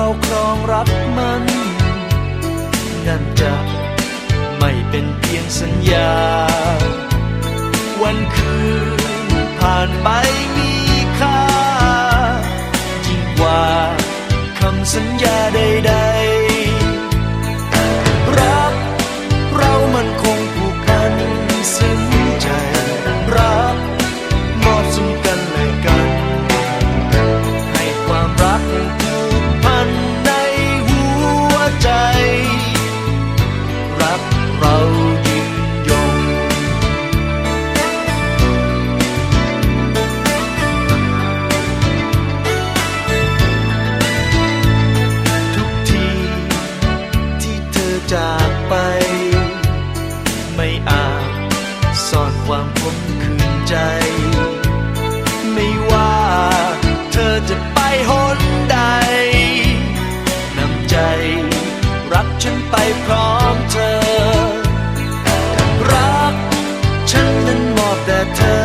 เราครองรับมัน นั่นจะไม่เป็นเพียงสัญญา วันคืนผ่านไปมีค่า ยิ่งกว่าคำสัญญาใดๆ better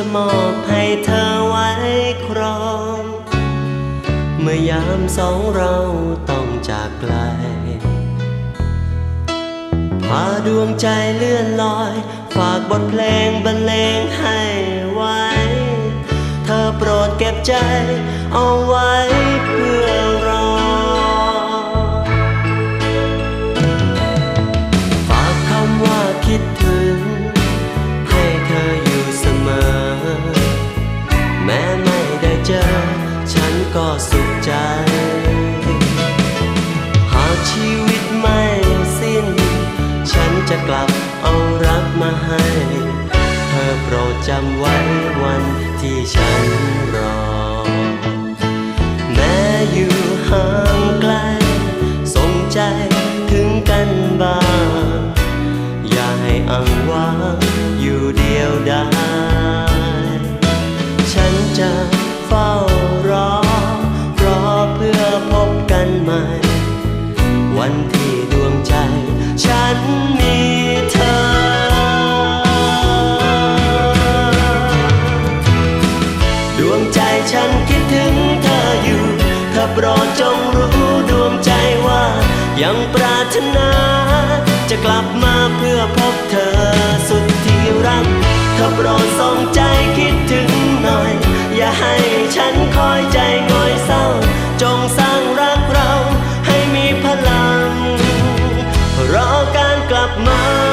จะมอบให้เธอไว้ครอง เมื่อยามสองเราต้องจากไกล พาดวงใจเลื่อนลอย ฝากบทเพลงบรรเลงให้ไว้ เธอโปรดเก็บใจเอาไว้เพื่อ โปรดจงรู้ดวงใจว่า ยังปรารถนา จะกลับมาเพื่อพบเธอสุดที่รักเธอโปรดส่งใจคิดถึงหน่อย อย่าให้ฉันคอยใจง่อยเศร้า จงสร้างรักเราให้มีพลัง รอการกลับมา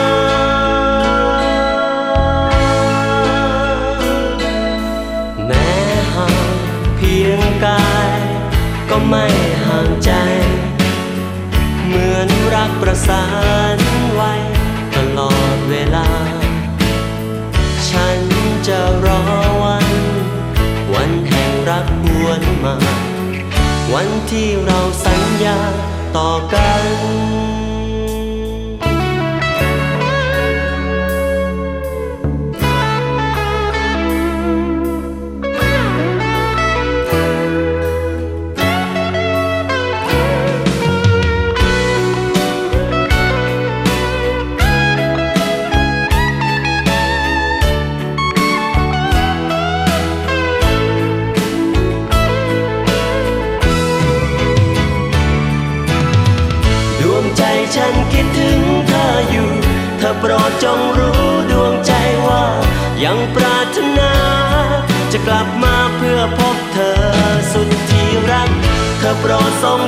ประสานไว้ตลอดเวลา ฉันจะรอวัน วันแห่งรักหวนมา วันที่เราสัญญาต่อกัน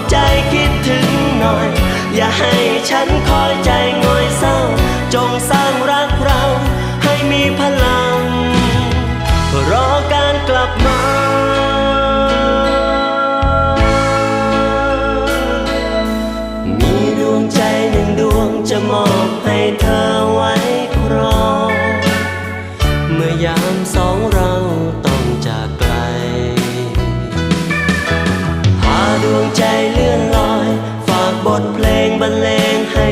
ใจคิดถึงหน่อย อย่าให้ฉันคอยใจง่อยเศร้า จงสร้างรักเราให้มีพลัง รอการกลับมามีดวงใจหนึ่งดวงจะมอบให้เธอไว้ครองเมื่อยามสองเราต้องจากไกลพาดวงใจ เพลงบรรเลงให้